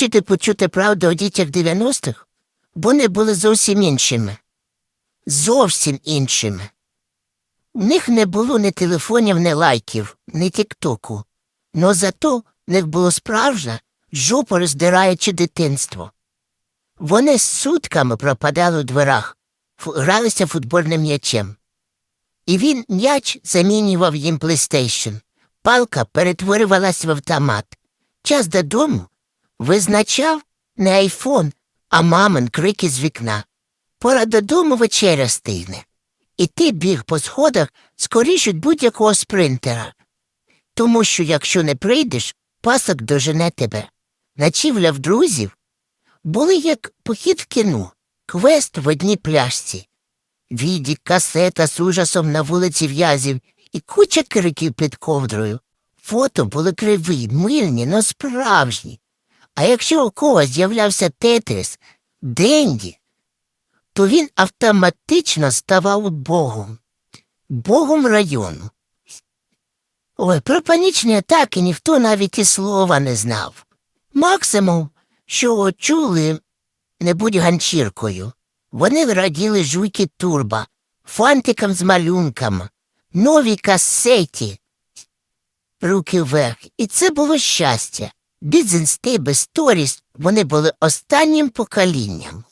Хочете почути правду о дітях 90-х? Вони були зовсім іншими. Зовсім іншими. У них не було ні телефонів, ні лайків, ні тіктоку. Но зато в них було справжнє, жопу роздираюче дитинство. Вони з сутками пропадали у дверах, гралися футбольним м'ячем. І він м'яч замінював їм PlayStation. Палка перетворювалась в автомат. Час додому визначав не айфон, а мамин крики з вікна. Пора додому вечеря стигне. І ти біг по сходах скоріш від будь-якого спринтера. Тому що якщо не прийдеш, пасок дожене тебе. Ночівля в друзів були як похід в кіно, квест в одній пляшці. Віді, касета з ужасом на вулиці в'язів і куча криків під ковдрою. Фото були криві, мильні, но справжні. А якщо у когось з'являвся тетрис, денді, то він автоматично ставав богом. Богом району. Ой, про панічні атаки ніхто навіть і слова не знав. Максимум, що чули, не будь ганчіркою. Вони раділи жуйки турба, фантикам з малюнками, новій касеті. Руки вверх. І це було щастя. Без сторіс вони були останнім поколінням,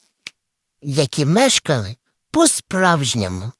які мешкали по-справжньому.